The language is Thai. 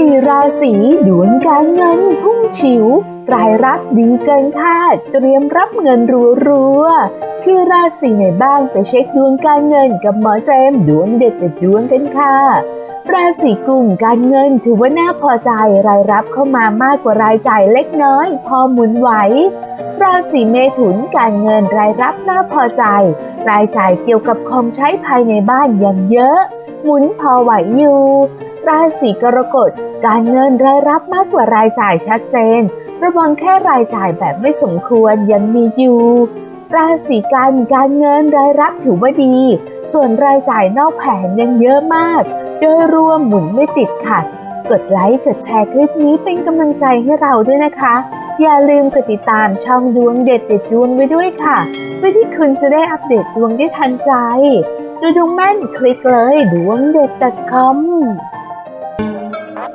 สี่ราศีดวงการเงินพุ่งฉิว รายรับดีเกินคาด เตรียมรับเงินรัวๆ คือราศีไหนบ้างไปเช็คดวงการเงินกับหมอเจมดวงเด็ดเด็ดดวงกันค่ะ ราศีกุมการเงินถือว่าน่าพอใจ รายรับเข้ามามากกว่ารายจ่ายเล็กน้อย พอหมุนไหว ราศีเมถุนการเงินรายรับน่าพอใจ รายจ่ายเกี่ยวกับของใช้ภายในบ้านยังเยอะ หมุนพอไหวอยู่ ราศีกรกฎ การเงินรายรับมากกว่ารายจ่ายชัดเจน ระวังแค่รายจ่ายแบบไม่สมควรยังมีอยู่ ราศีกันการเงินรายรับถือว่าดี ส่วนรายจ่ายนอกแผนยังเยอะมาก โดยรวมหมุนไม่ติดขัด กดไลค์กดแชร์คลิปนี้เป็นกำลังใจให้เราด้วยนะคะ อย่าลืมกดติดตามช่องดวงเด็ดเด็ดดวงไว้ด้วยค่ะเพื่อที่คุณจะได้อัปเดตดวงได้ทันใจดูดวงแม่นคลิกเลยดวงเด็ด .com